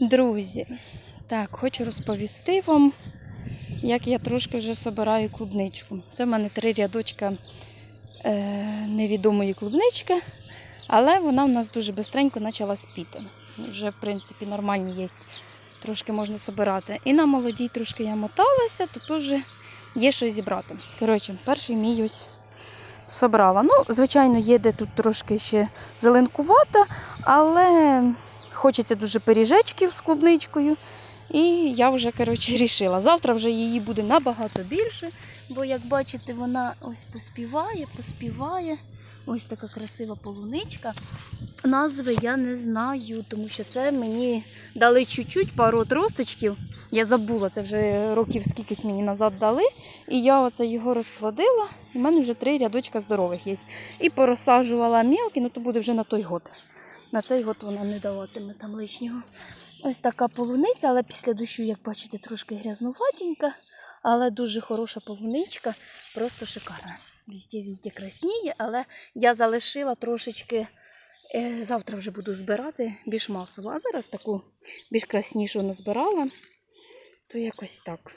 Друзі, так, хочу розповісти вам, як я трошки вже собираю клубничку. Це в мене три рядочка е, невідомої клубнички, але вона в нас дуже бистренько почала спіти. Вже, в принципі, нормальні є, трошки можна собирати. І на молодій трошки я моталася, то теж є що зібрати. Коротше, перший мій ось собрала. Ну, звичайно, є де тут трошки ще зеленкувата, але хочеться дуже пиріжечків з клубничкою. І я вже коротше рішила. Завтра вже її буде набагато більше, бо, як бачите, вона ось поспіває, поспіває. Ось така красива полуничка. Назви я не знаю, тому що це мені дали чуть-чуть пару отросточків. Я забула, це вже років скількись мені назад дали. І я оце його розплодила. І в мене вже три рядочка здорових є. І порозсаджувала мілкі, ну то буде вже на той год. На цей год вона не даватиме там лишнього. Ось така полуниця, але після дощу, як бачите, трошки грязнуватенька, але дуже хороша полуничка, просто шикарна. Везде красніє, але я залишила трошечки. е, Завтра вже буду збирати більш масово. А зараз таку більш краснішу назбирала, то якось так.